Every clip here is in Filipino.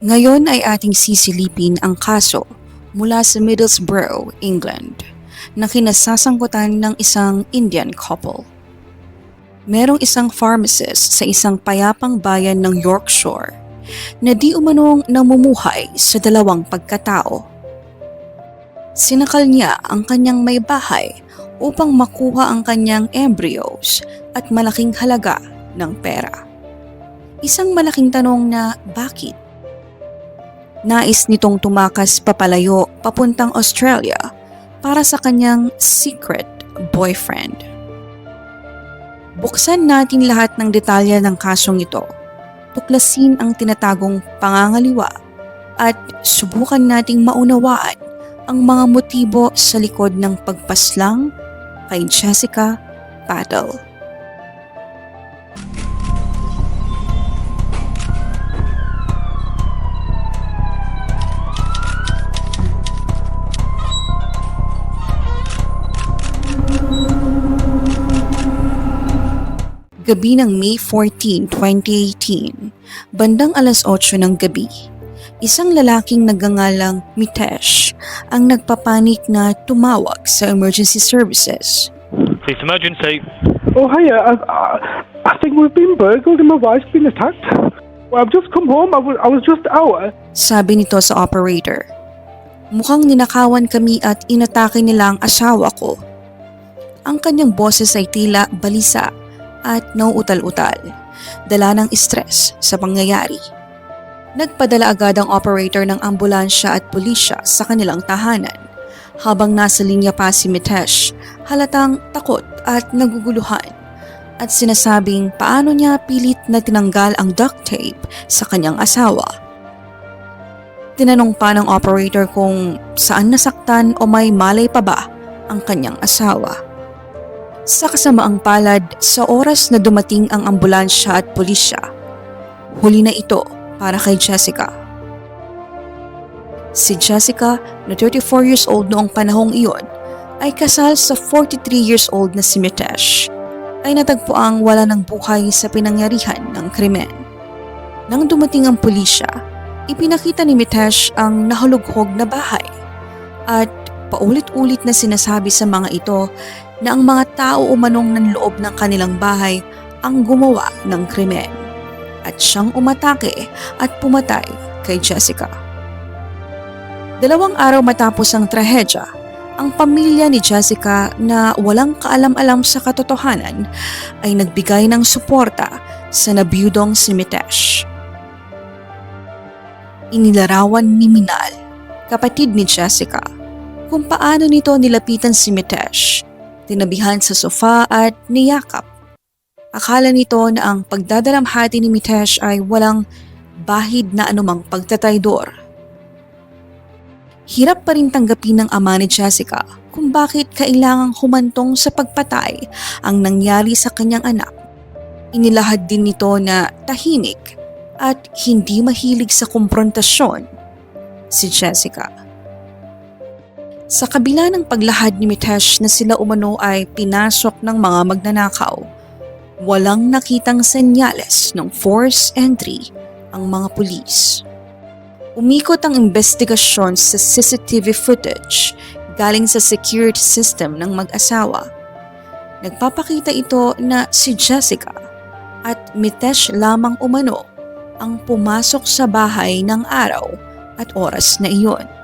Ngayon ay ating sisilipin ang kaso mula sa Middlesbrough, England, na kinasasangkutan ng isang Indian couple. Merong isang pharmacist sa isang payapang bayan ng Yorkshire na di umanong namumuhay sa dalawang pagkatao. Sinakal niya ang kanyang may bahay upang makuha ang kanyang embryos at malaking halaga ng pera. Isang malaking tanong na bakit? Nais nitong tumakas papalayo papuntang Australia para sa kanyang secret boyfriend. Buksan natin lahat ng detalye ng kasong ito. Tuklasin ang tinatagong pangangaliwa at subukan nating maunawaan ang mga motibo sa likod ng pagpaslang kay Jessica Paddle. Gabi ng May 14, 2018, bandang alas 8 ng gabi, isang lalaking nagangalang Mitesh ang nagpapanik na tumawag sa emergency services. Police emergency. Oh, hiya. I, I, I think we've been burgled and my wife's been attacked. Well, I've just come home. I was, I was just out. Sabi nito sa operator. Mukhang ninakawan kami at inatake nila ang asawa ko. Ang kanyang boses ay tila balisa at nauutal-utal, dala ng stress sa pangyayari. Nagpadala agad ang operator ng ambulansya at pulisya sa kanilang tahanan. Habang nasa linya pa si Mitesh, halatang takot at naguguluhan at sinasabing paano niya pilit na tinanggal ang duct tape sa kanyang asawa. Tinanong pa ng operator kung saan nasaktan o may malay pa ba ang kanyang asawa. Sa kasamaang palad, sa oras na dumating ang ambulansya at pulisya, huli na ito para kay Jessica. Si Jessica, na 34 years old noong panahong iyon, ay kasal sa 43 years old na si Mitesh, ay natagpuang wala ng buhay sa pinangyarihan ng krimen. Nang dumating ang pulisya, ipinakita ni Mitesh ang nahulughog na bahay at paulit-ulit na sinasabi sa mga ito na ang mga tao umanong ng loob ng kanilang bahay ang gumawa ng krimen at siyang umatake at pumatay kay Jessica. Dalawang araw matapos ang trahedya, ang pamilya ni Jessica na walang kaalam-alam sa katotohanan ay nagbigay ng suporta sa nabiyudong si Mitesh. Inilarawan ni Minal, kapatid ni Jessica, kung paano nito nilapitan si Mitesh, tinabihan sa sofa at niyakap. Akala nito na ang pagdadalamhati ni Mitesh ay walang bahid na anumang pagtataydor. Hirap pa rin tanggapin ng ama ni Jessica kung bakit kailangang humantong sa pagpatay ang nangyari sa kanyang anak. Inilahad din nito na tahimik at hindi mahilig sa komprontasyon si Jessica. Sa kabila ng paglahad ni Mitesh na sila umano ay pinasok ng mga magnanakaw, walang nakitang senyales ng force entry ang mga pulis. Umikot ang investigasyon sa CCTV footage galing sa security system ng mag-asawa. Nagpapakita ito na si Jessica at Mitesh lamang umano ang pumasok sa bahay ng araw at oras na iyon.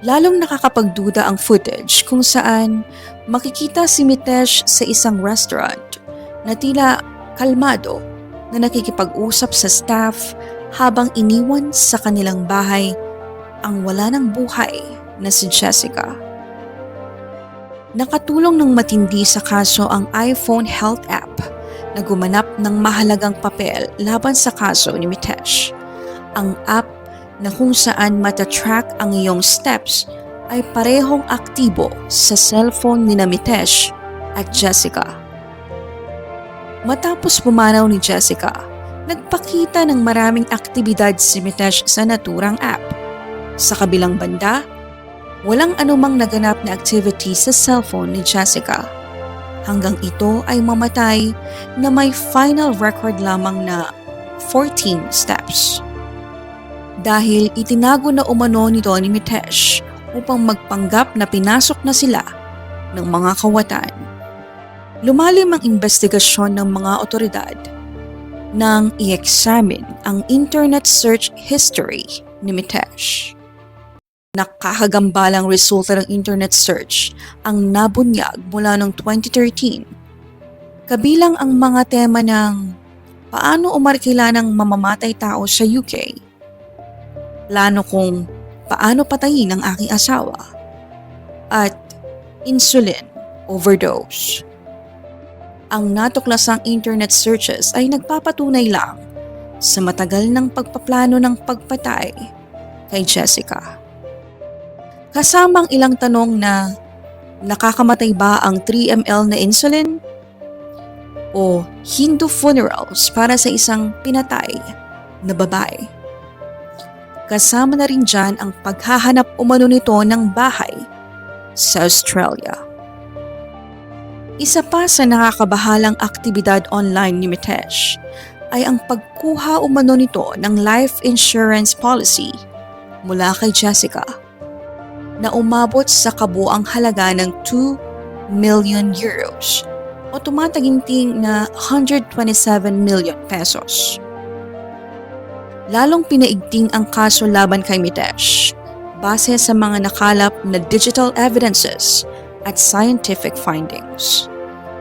Lalong nakakapagduda ang footage kung saan makikita si Mitesh sa isang restaurant na tila kalmado na nakikipag-usap sa staff habang iniwan sa kanilang bahay ang wala ng buhay na si Jessica. Nakatulong ng matindi sa kaso ang iPhone Health app na gumanap ng mahalagang papel laban sa kaso ni Mitesh. Ang app na kung saan matatrack ang iyong steps ay parehong aktibo sa cellphone ni na Mitesh at Jessica. Matapos pumanaw ni Jessica, nagpakita ng maraming aktibidad si Mitesh sa naturang app. Sa kabilang banda, walang anumang naganap na activity sa cellphone ni Jessica. Hanggang ito ay mamatay na may final record lamang na 14 steps. Dahil itinago na umano nito ni Mitesh upang magpanggap na pinasok na sila ng mga kawatan. Lumalim ang investigasyon ng mga otoridad nang i-examine ang internet search history ni Mitesh. Nakakagambalang resulta ng internet search ang nabunyag mula noong 2013. Kabilang ang mga tema ng paano umarkila ng mamamatay tao sa UK, plano kung paano patayin ang aking asawa, at insulin overdose. Ang natuklasang internet searches ay nagpapatunay lang sa matagal ng pagpaplano ng pagpatay kay Jessica. Kasamang ilang tanong na nakakamatay ba ang 3ml na insulin? O Hindu funerals para sa isang pinatay na babae? Kasama na rin dyan ang paghahanap umano nito ng bahay sa Australia. Isa pa sa nakakabahalang aktibidad online ni Mitesh ay ang pagkuha umano nito ng life insurance policy mula kay Jessica na umabot sa kabuang halaga ng 2 million euros o tumataginting na 127 million pesos. Lalong pinaigting ang kaso laban kay Mitesh base sa mga nakalap na digital evidences at scientific findings.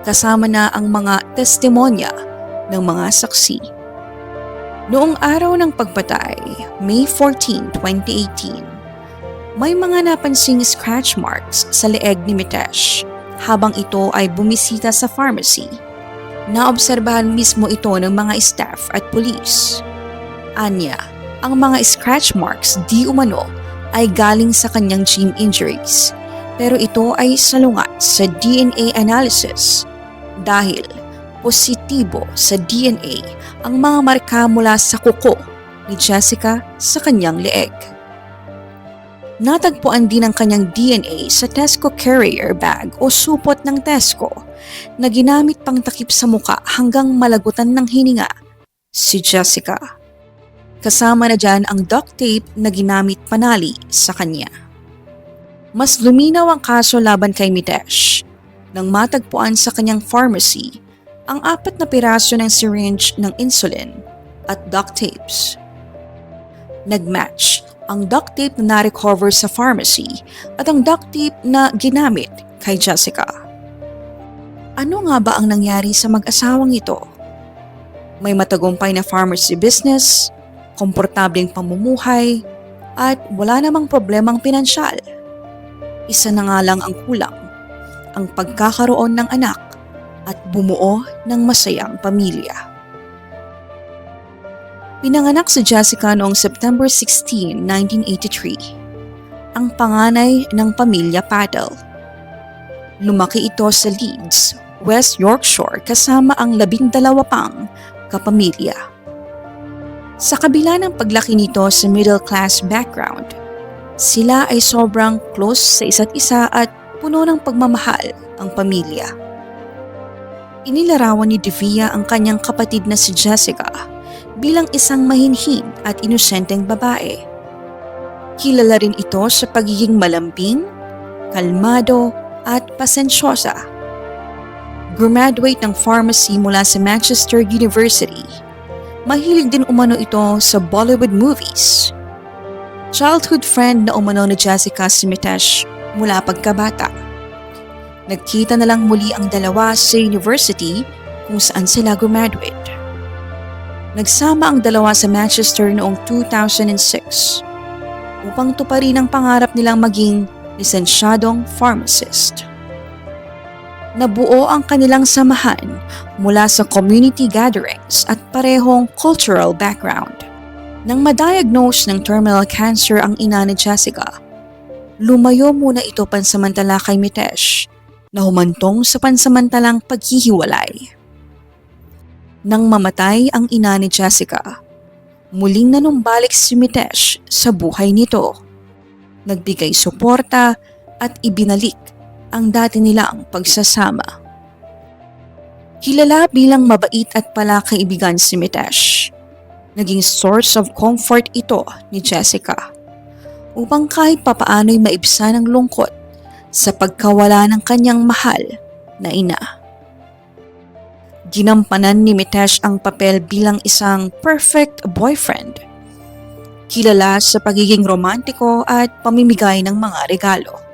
Kasama na ang mga testimonya ng mga saksi. Noong araw ng pagpatay, May 14, 2018, may mga napansing scratch marks sa leeg ni Mitesh habang ito ay bumisita sa pharmacy. Naobserbahan mismo ito ng mga staff at pulis. Anya, ang mga scratch marks di umano ay galing sa kanyang gym injuries pero ito ay salungat sa DNA analysis dahil positibo sa DNA ang mga marka mula sa kuko ni Jessica sa kanyang leeg. Natagpuan din ang kanyang DNA sa Tesco carrier bag o supot ng Tesco na ginamit pang takip sa muka hanggang malagutan ng hininga si Jessica. Kasama na dyan ang duct tape na ginamit panali sa kanya. Mas luminaw ang kaso laban kay Mitesh nang matagpuan sa kanyang pharmacy ang apat na piraso ng syringe ng insulin at duct tapes. Nagmatch ang duct tape na na-recover sa pharmacy at ang duct tape na ginamit kay Jessica. Ano nga ba ang nangyari sa mag-asawang ito? May matagumpay na pharmacy business, komportableng pamumuhay, at wala namang problemang pinansyal. Isa na nga lang ang kulang, ang pagkakaroon ng anak at bumuo ng masayang pamilya. Pinanganak si Jessica noong September 16, 1983. Ang panganay ng pamilya Paddle. Lumaki ito sa Leeds, West Yorkshire kasama ang labing dalawa pang kapamilya. Sa kabila ng paglaki nito sa middle class background, sila ay sobrang close sa isa't isa at puno ng pagmamahal ang pamilya. Inilarawan ni Devia ang kanyang kapatid na si Jessica bilang isang mahinhin at inosenteng babae. Kilala rin ito sa pagiging malambing, kalmado at pasensyosa. Graduate ng pharmacy mula sa Manchester University. Mahilig din umano ito sa Bollywood movies. Childhood friend na umano ni Jessica Simitesh mula pagkabata. Nagkita na lang muli ang dalawa sa university kung saan sila graduate. Nagsama ang dalawa sa Manchester noong 2006 upang tuparin ang pangarap nilang maging lisensyadong pharmacist. Nabuo ang kanilang samahan mula sa community gatherings at parehong cultural background. Nang madiagnose ng terminal cancer ang ina ni Jessica, lumayo muna ito pansamantala kay Mitesh na humantong sa pansamantalang paghihiwalay. Nang mamatay ang ina ni Jessica, muling nanumbalik si Mitesh sa buhay nito. Nagbigay suporta at ibinalik ang dati nilang pagsasama. Kilala bilang mabait at pala kaibigan si Mitesh. Naging source of comfort ito ni Jessica upang kahit papaano'y maibsan ang lungkot sa pagkawala ng kanyang mahal na ina. Ginampanan ni Mitesh ang papel bilang isang perfect boyfriend. Kilala sa pagiging romantiko at pamimigay ng mga regalo.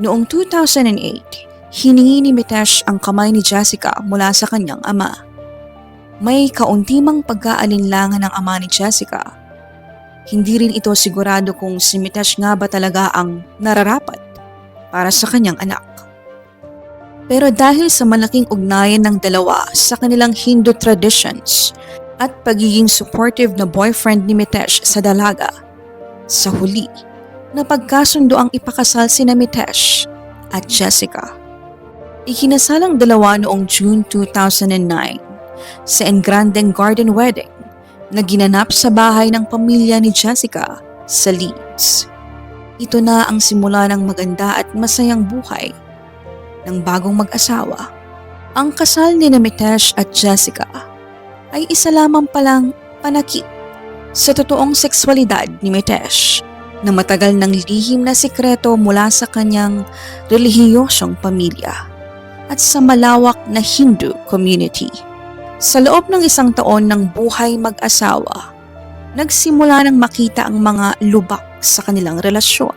Noong 2008, hiningi ni Mitesh ang kamay ni Jessica mula sa kanyang ama. May kauntimang pagkaalinlangan ng ama ni Jessica. Hindi rin ito sigurado kung si Mitesh nga ba talaga ang nararapat para sa kanyang anak. Pero dahil sa malaking ugnayan ng dalawa sa kanilang Hindu traditions at pagiging supportive na boyfriend ni Mitesh sa dalaga, sa huli, napagkasundo ang ipakasal sina Mitesh at Jessica. Ikinasalang dalawa noong June 2009 sa Engrandeng Garden Wedding na ginanap sa bahay ng pamilya ni Jessica sa Leeds. Ito na ang simula ng maganda at masayang buhay ng bagong mag-asawa. Ang kasal ni Mitesh at Jessica ay isa lamang palang panakip sa totoong sexualidad ni Mitesh na matagal ng lihim na sikreto mula sa kanyang relihiyosong pamilya at sa malawak na Hindu community. Sa loob ng isang taon ng buhay mag-asawa, nagsimula nang makita ang mga lubak sa kanilang relasyon.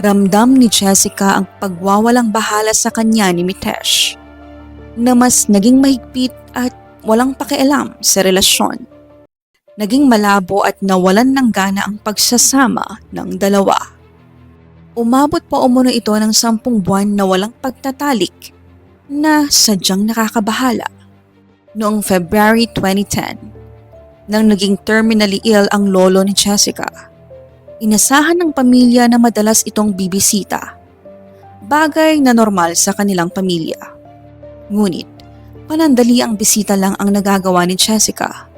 Ramdam ni Jessica ang pagwawalang bahala sa kanya ni Mitesh na mas naging mahigpit at walang pakialam sa relasyon. Naging malabo at nawalan ng gana ang pagsasama ng dalawa. Umabot pa umuno ito ng sampung buwan na walang pagtatalik na sadyang nakakabahala. Noong February 2010, nang naging terminally ill ang lolo ni Jessica, Inasahan ng pamilya na madalas itong bibisita. Bagay na normal sa kanilang pamilya. Ngunit, panandali ang bisita lang ang nagagawa ni Jessica.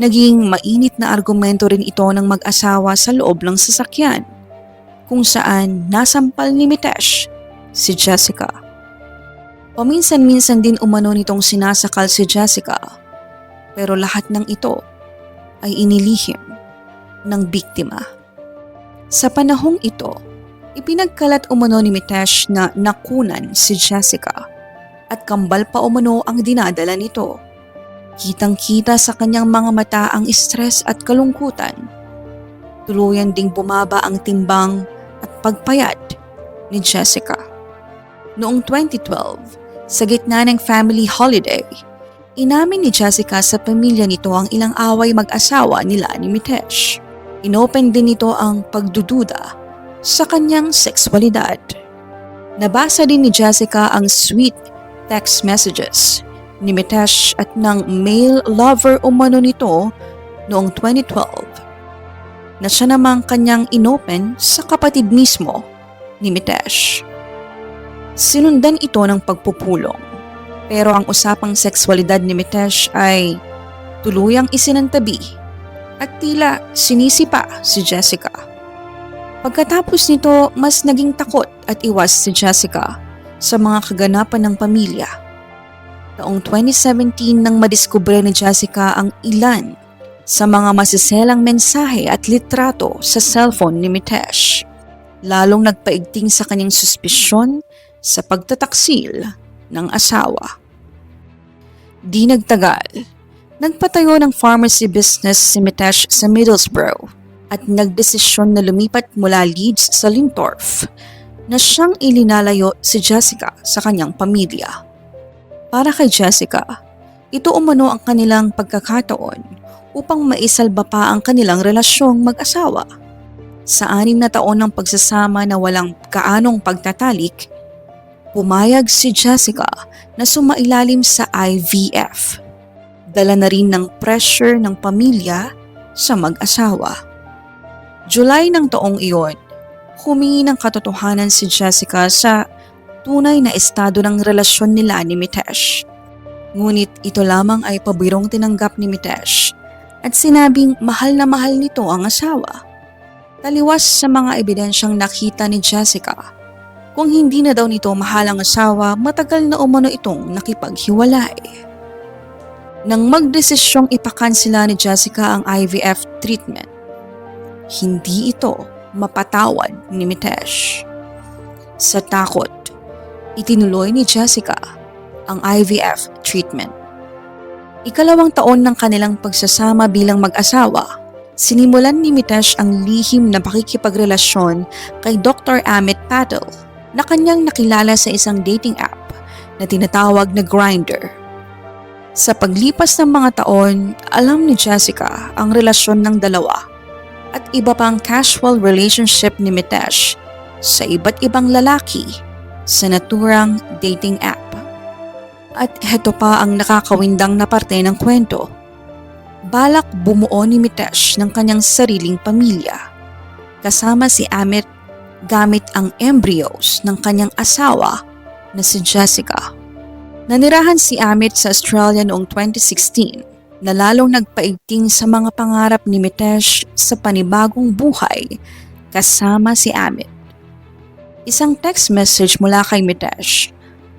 Naging mainit na argumento rin ito ng mag-asawa sa loob ng sasakyan, kung saan nasampal ni Mitesh si Jessica. Paminsan-minsan din umano nitong sinasakal si Jessica, pero lahat ng ito ay inilihim ng biktima. Sa panahong ito, ipinagkalat umano ni Mitesh na nakunan si Jessica at kambal pa umano ang dinadala nito. Kitang-kita sa kanyang mga mata ang stress at kalungkutan. Tuluyan ding bumaba ang timbang at pagpayat ni Jessica. Noong 2012, sa gitna ng family holiday, inamin ni Jessica sa pamilya nito ang ilang away mag-asawa nila ni Mitesh. Inopen din nito ang pagdududa sa kanyang sexualidad. Nabasa din ni Jessica ang sweet text messages ni Mitesh at ng male lover umano nito noong 2012 na siya namang kanyang inopen sa kapatid mismo ni Mitesh. Sinundan ito ng pagpupulong pero ang usapang sexualidad ni Mitesh ay tuluyang isinantabi at tila sinisipa si Jessica. Pagkatapos nito, mas naging takot at iwas si Jessica sa mga kaganapan ng pamilya. Taong 2017 nang madiskubre ni Jessica ang ilan sa mga masiselang mensahe at litrato sa cellphone ni Mitesh. Lalong nagpaigting sa kanyang suspisyon sa pagtataksil ng asawa. Di nagtagal, Nagpatayo ng pharmacy business si Mitesh sa Middlesbrough at nagdesisyon na lumipat mula Leeds sa Lintorf na siyang ilinalayo si Jessica sa kanyang pamilya. Para kay Jessica, ito umano ang kanilang pagkakataon upang maisalba pa ang kanilang relasyong mag-asawa. Sa anim na taon ng pagsasama na walang kaanong pagtatalik, pumayag si Jessica na sumailalim sa IVF dala na rin ng pressure ng pamilya sa mag-asawa. July ng taong iyon, humingi ng katotohanan si Jessica sa tunay na estado ng relasyon nila ni Mitesh. Ngunit ito lamang ay pabirong tinanggap ni Mitesh at sinabing mahal na mahal nito ang asawa. Taliwas sa mga ebidensyang nakita ni Jessica, kung hindi na daw nito mahal ang asawa, matagal na umano itong nakipaghiwalay. nang magdesisyong ipakansela ni Jessica ang IVF treatment. Hindi ito mapatawad ni Mitesh. Sa takot, itinuloy ni Jessica ang IVF treatment. Ikalawang taon ng kanilang pagsasama bilang mag-asawa, sinimulan ni Mitesh ang lihim na pakikipagrelasyon kay Dr. Amit Patel na kanyang nakilala sa isang dating app na tinatawag na Grindr. Sa paglipas ng mga taon, alam ni Jessica ang relasyon ng dalawa at iba pang casual relationship ni Mitesh sa iba't ibang lalaki sa naturang dating app. At heto pa ang nakakawindang na parte ng kwento. Balak bumuo ni Mitesh ng kanyang sariling pamilya. Kasama si Amit gamit ang embryos ng kanyang asawa na si Jessica. Nanirahan si Amit sa Australia noong 2016 na lalong nagpaigting sa mga pangarap ni Mitesh sa panibagong buhay kasama si Amit. Isang text message mula kay Mitesh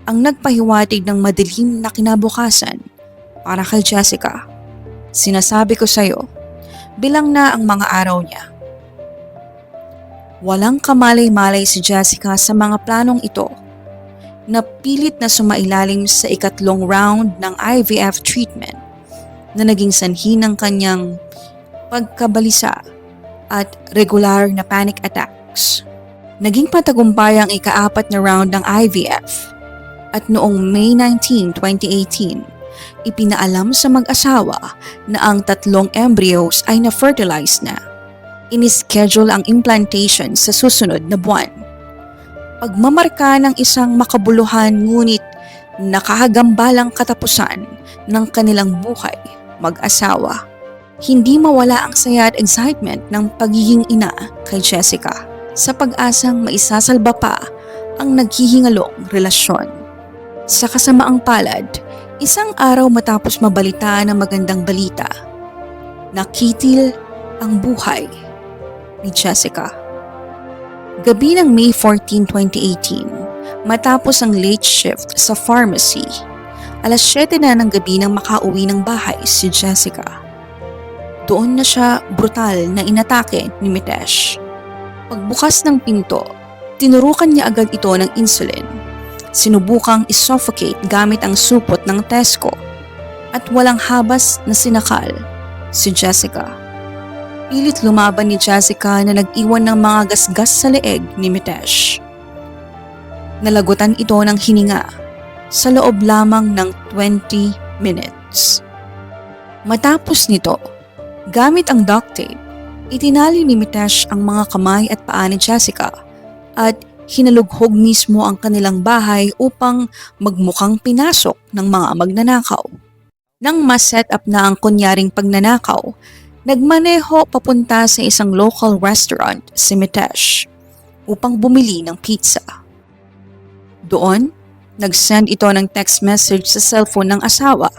ang nagpahiwatig ng madilim na kinabukasan para kay Jessica. Sinasabi ko sa'yo, bilang na ang mga araw niya. Walang kamalay-malay si Jessica sa mga planong ito. Napilit na sumailalim sa ikatlong round ng IVF treatment na naging sanhi ng kanyang pagkabalisa at regular na panic attacks. Naging patagumpay ang ikaapat na round ng IVF at noong May 19, 2018, ipinaalam sa mag-asawa na ang tatlong embryos ay na-fertilize na. Inischedule ang implantation sa susunod na buwan. Pagmamarka ng isang makabuluhan ngunit nakahagambalang katapusan ng kanilang buhay mag-asawa. Hindi mawala ang saya at excitement ng pagiging ina kay Jessica sa pag-asang maisasalba pa ang naghihingalong relasyon. Sa kasamaang palad, isang araw matapos mabalitaan ang magandang balita, nakitil ang buhay ni Jessica. Gabi ng May 14, 2018, matapos ang late shift sa pharmacy, alas 7 na ng gabi nang makauwi ng bahay si Jessica. Doon na siya brutal na inatake ni Mitesh. Pagbukas ng pinto, tinurukan niya agad ito ng insulin. Sinubukang isuffocate gamit ang supot ng Tesco at walang habas na sinakal si Jessica. Pilit lumaban ni Jessica na nag-iwan ng mga gasgas sa leeg ni Mitesh. Nalagutan ito ng hininga sa loob lamang ng 20 minutes. Matapos nito, gamit ang duct tape, itinali ni Mitesh ang mga kamay at paa ni Jessica at hinalughog mismo ang kanilang bahay upang magmukhang pinasok ng mga magnanakaw. Nang ma-set up na ang kunyaring pagnanakaw, nagmaneho papunta sa isang local restaurant si Mitesh upang bumili ng pizza. Doon, nag-send ito ng text message sa cellphone ng asawa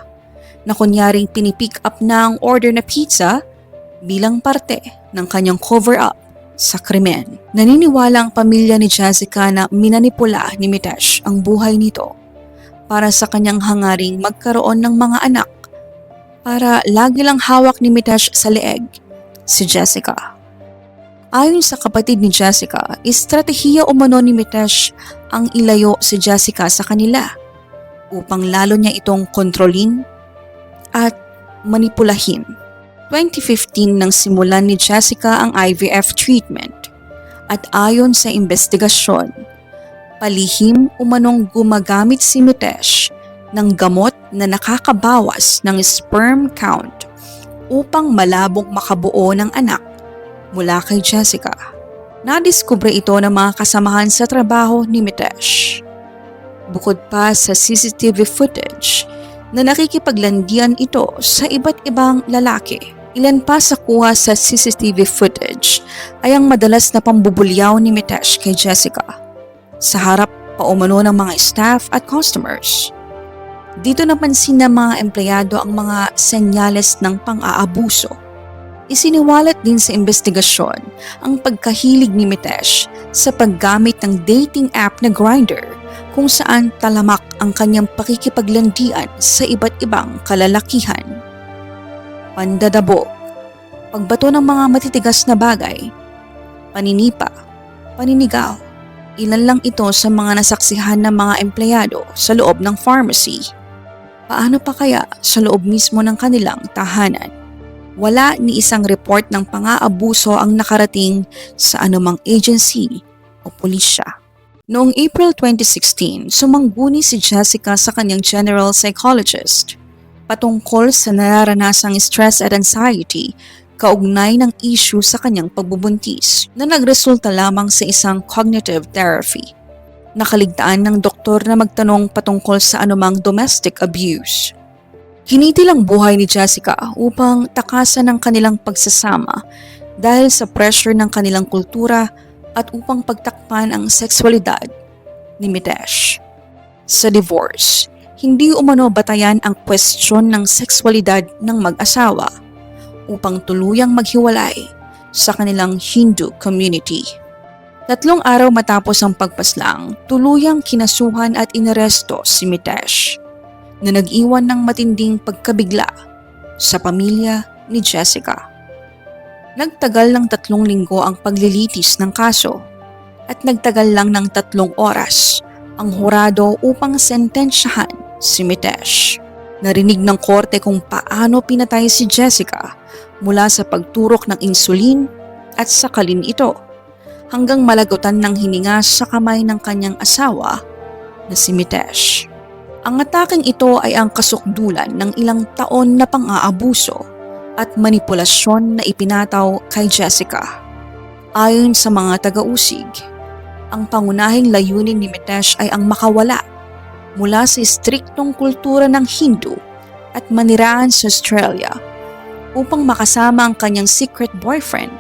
na kunyaring pinipick up na ang order na pizza bilang parte ng kanyang cover-up sa krimen. Naniniwala ang pamilya ni Jessica na minanipula ni Mitesh ang buhay nito para sa kanyang hangaring magkaroon ng mga anak para lagi lang hawak ni Mitesh sa leeg si Jessica. Ayon sa kapatid ni Jessica, estratehiya umano ni Mitesh ang ilayo si Jessica sa kanila upang lalo niya itong kontrolin at manipulahin. 2015 nang simulan ni Jessica ang IVF treatment at ayon sa investigasyon, palihim umanong gumagamit si Mitesh ng gamot na nakakabawas ng sperm count upang malabong makabuo ng anak mula kay Jessica. Nadiskubre ito ng mga kasamahan sa trabaho ni Mitesh. Bukod pa sa CCTV footage na nakikipaglandian ito sa iba't ibang lalaki. Ilan pa sa kuha sa CCTV footage ay ang madalas na pambubulyaw ni Mitesh kay Jessica sa harap pa ng mga staff at customers. Dito napansin ng mga empleyado ang mga senyales ng pang-aabuso. Isiniwalat din sa investigasyon ang pagkahilig ni Mitesh sa paggamit ng dating app na Grindr kung saan talamak ang kanyang pakikipaglandian sa iba't ibang kalalakihan. Pandadabog, pagbato ng mga matitigas na bagay, paninipa, paninigaw, ilan lang ito sa mga nasaksihan ng mga empleyado sa loob ng pharmacy. Paano pa kaya sa loob mismo ng kanilang tahanan? Wala ni isang report ng pang-aabuso ang nakarating sa anumang agency o pulisya. Noong April 2016, sumangguni si Jessica sa kanyang general psychologist patungkol sa nararanasang stress at anxiety kaugnay ng issue sa kanyang pagbubuntis na nagresulta lamang sa isang cognitive therapy. Nakaligtaan ng doktor na magtanong patungkol sa anumang domestic abuse. Hiniti lang buhay ni Jessica upang takasan ang kanilang pagsasama dahil sa pressure ng kanilang kultura at upang pagtakpan ang sexualidad ni Mitesh. Sa divorce, hindi umano batayan ang kwestiyon ng sexualidad ng mag-asawa upang tuluyang maghiwalay sa kanilang Hindu community. Tatlong araw matapos ang pagpaslang, tuluyang kinasuhan at inaresto si Mitesh na nag-iwan ng matinding pagkabigla sa pamilya ni Jessica. Nagtagal ng tatlong linggo ang paglilitis ng kaso at nagtagal lang ng tatlong oras ang hurado upang sentensyahan si Mitesh. Narinig ng korte kung paano pinatay si Jessica mula sa pagturok ng insulin at sakalin ito hanggang malagutan ng hininga sa kamay ng kanyang asawa na si Mitesh. Ang ataking ito ay ang kasukdulan ng ilang taon na pang-aabuso at manipulasyon na ipinataw kay Jessica. Ayon sa mga taga-usig, ang pangunahing layunin ni Mitesh ay ang makawala mula sa striktong kultura ng Hindu at maniraan sa Australia upang makasama ang kanyang secret boyfriend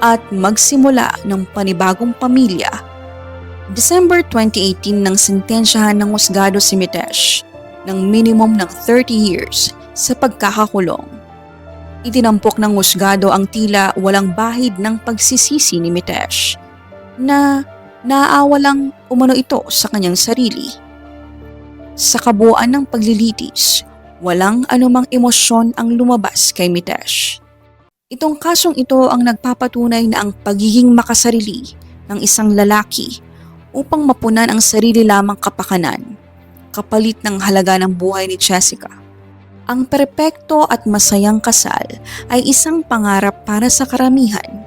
at magsimula ng panibagong pamilya December 2018 nang sentensyahan ng husgado si Mitesh ng minimum ng 30 years sa pagkakakulong. Itinampok ng husgado ang tila walang bahid ng pagsisisi ni Mitesh na naaawa lang umano ito sa kanyang sarili. Sa kabuuan ng paglilitis, walang anumang emosyon ang lumabas kay Mitesh. Itong kasong ito ang nagpapatunay na ang pagiging makasarili ng isang lalaki upang mapunan ang sarili lamang kapakanan, kapalit ng halaga ng buhay ni Jessica. Ang perpekto at masayang kasal ay isang pangarap para sa karamihan.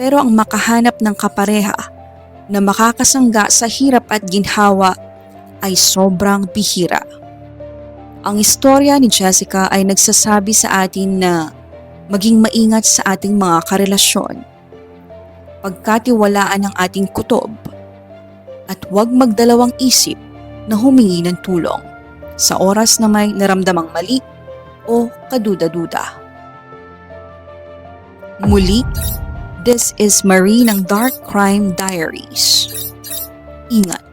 Pero ang makahanap ng kapareha na makakasangga sa hirap at ginhawa ay sobrang bihira. Ang istorya ni Jessica ay nagsasabi sa atin na maging maingat sa ating mga karelasyon. Pagkatiwalaan ang ating kutob at huwag magdalawang isip na humingi ng tulong sa oras na may naramdamang mali o kaduda-duda. Muli, this is Marie ng Dark Crime Diaries. Ingat.